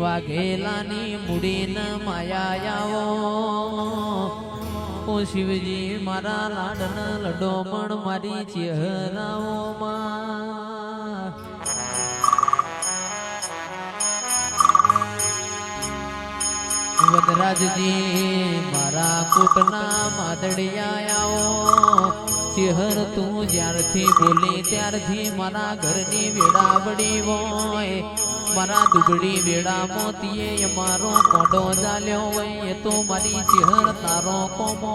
વાઘેલાની મૂડીન માયાયાઓ. ઓ શિવજી, મારા લાડન લડો પણ મારી ચહેરાઓમાં. વનરાજજી મારા કૂટના માદડિયા આવો ચહેર તું જ્યારથી બોલી ત્યારથી મારા ઘરની વેડાવડી હોય. મારા દુબળી વેડા મોતીએ મારો કોડો ચાલ્યો હોય તો મારી ચહેર તારો કોમો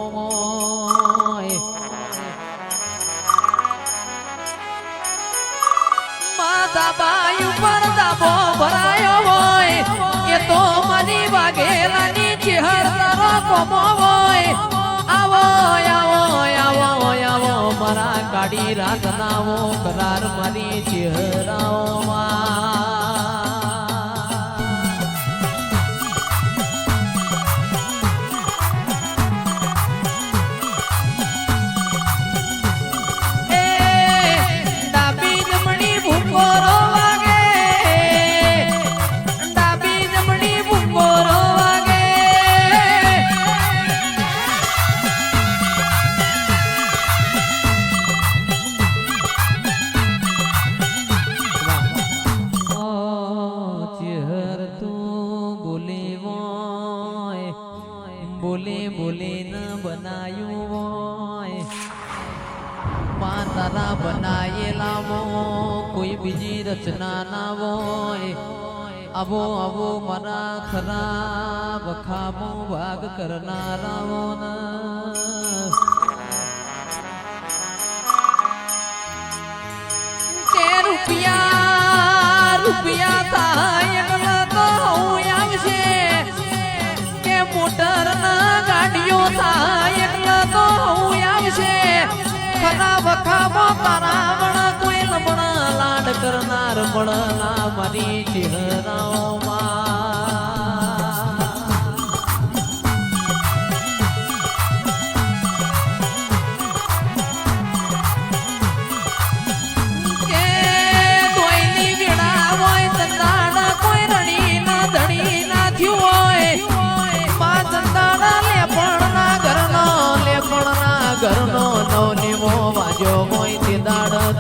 માતા બાઈ ઉપર દાબો ભરાયો હોય, એ તો મારી વાઘેલાની ચહેર તારો કોમો હોય. આવો આવો આવો આવો, મારા કાળી રાતનાઓ કરાર મારી ચહેરાઓમાં રચના ના હોય આવો આવો મારા ખરા વખામો ભાગ કરનારાઓ કે રૂપિયા રૂપિયા થાય તો કે મોટરના ગાડીઓ થાય તો આવશે. ખરા વખામો કોઈ લમણ પણ ના મારી ચહેરાઓમાં.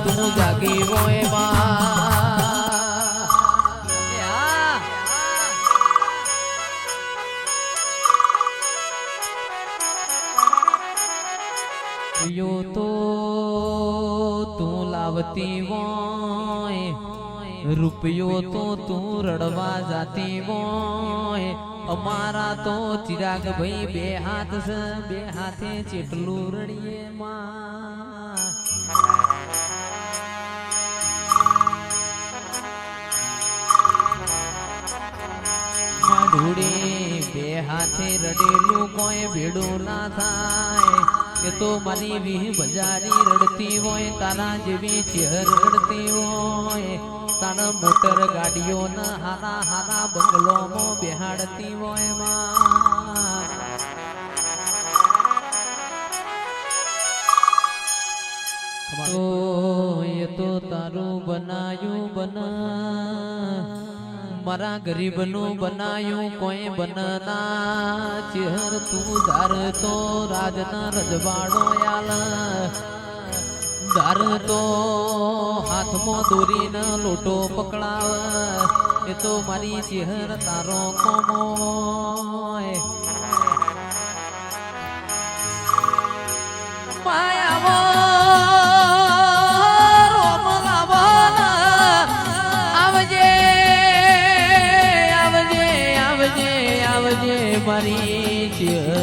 તું જાગી હોય યો તો તું લાવતી હોય, રૂપિયો તો તું રડવા જાતી હોય, અમારા તો ચિરાગ ભાઈ બે હાથ બે હાથે ચેટલું રડીએ માં. ઢૂળી બે હાથે રડેલું કોઈ ભેડું ના થાય. એ તો મારી વીહ બજારી રડતી હોય, તારા જેવી ચહેર રડતી હોય. તારા મોટર ગાડીઓ ના હારા હારા બંગલોમાં બેહાડતી હોયમાં. તો એ તો તારું બનાયું બના. મારા ગરીબનું બનાયું કોઈ બનના ચહેર તું ધાર તો રાજના રજવાડો યાલ ધાર તો હાથમાં દોરીને લોટો પકડાવ. એ તો મારી ચહેર તારો Maria.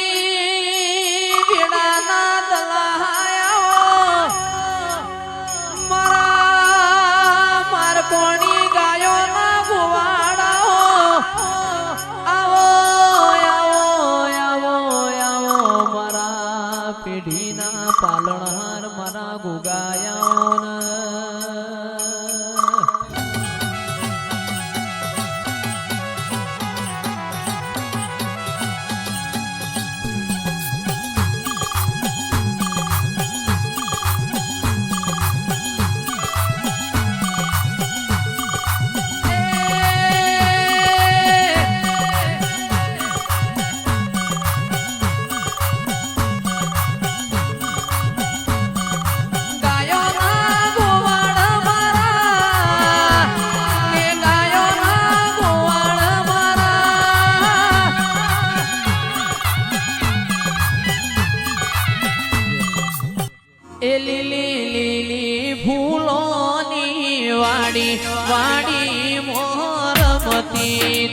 એ લીલી લીલી ફૂલોની વાડી વાડી મોરમતી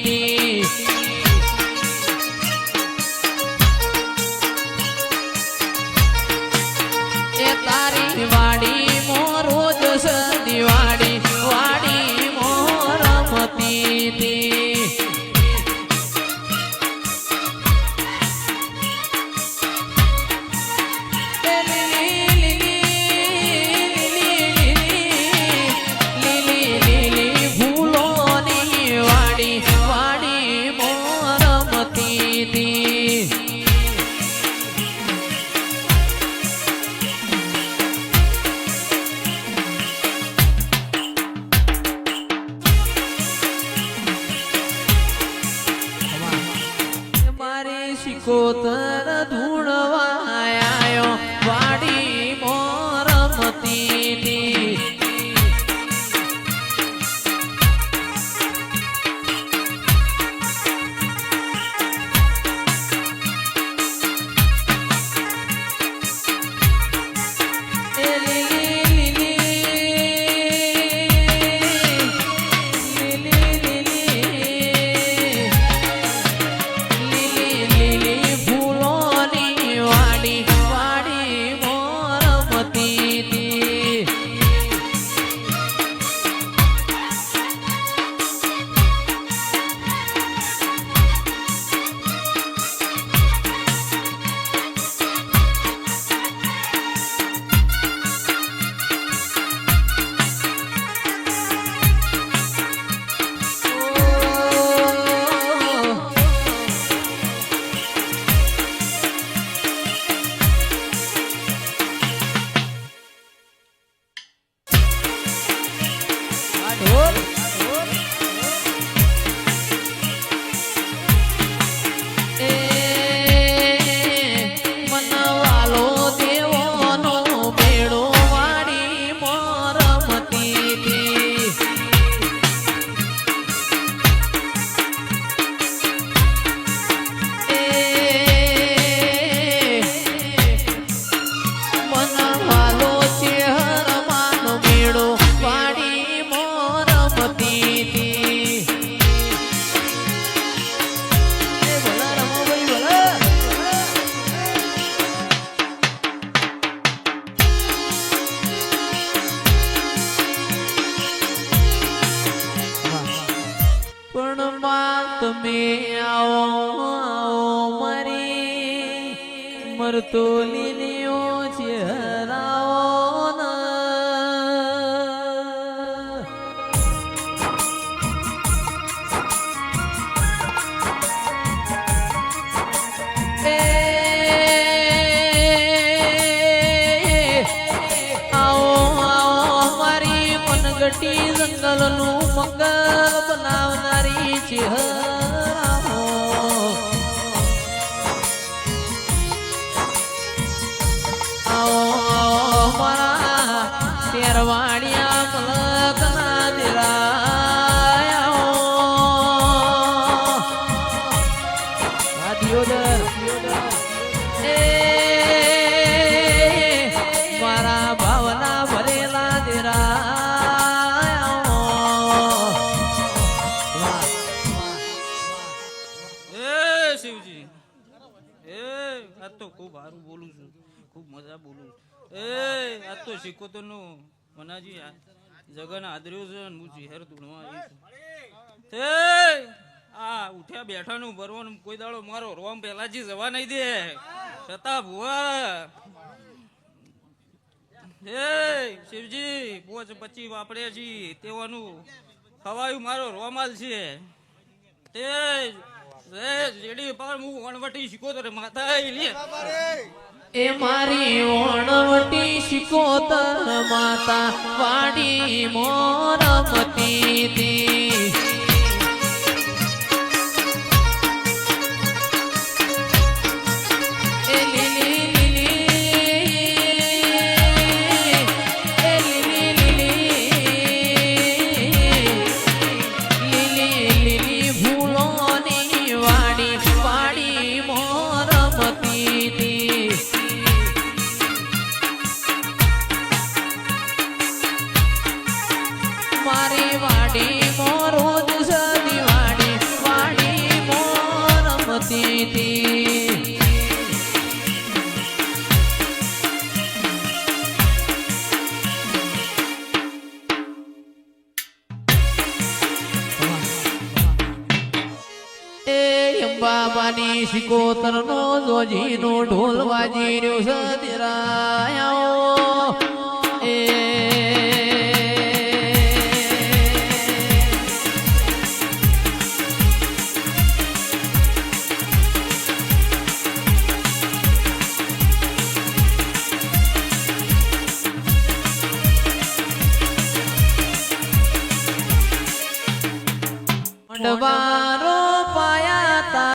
ficou tão adulto. તોલીની ઓછી હરાવો ગટી જંગલનું મંગલ બનાવનારી છે આ એ શિવજી, એ આજ તો ખૂબ સારું બોલું છું. ખૂબ મજા બોલું છું. એ આજ તો શીખોતરનું મનાજી આ જગન આદર્યો છે હું ચહેર ધૂણવા આવી છું. આ ઉઠ્યા બેઠાનું ભરવાનું કોઈ દાડો મારો રોમ પહેલાથી જવા નહીં દે. છતાં ભુવા. હે, શિવજી પોચ પછી વાપરે છીએ તેવાનું ખવાયું મારો રોમાલ છે. તે જેડી પર હું વણવટી શીખો તો માથા લે. એ મારી ઓણવટી શિકોતર માતા, વાડી મોરમતી તી વાજી રહ્યો સદરાયો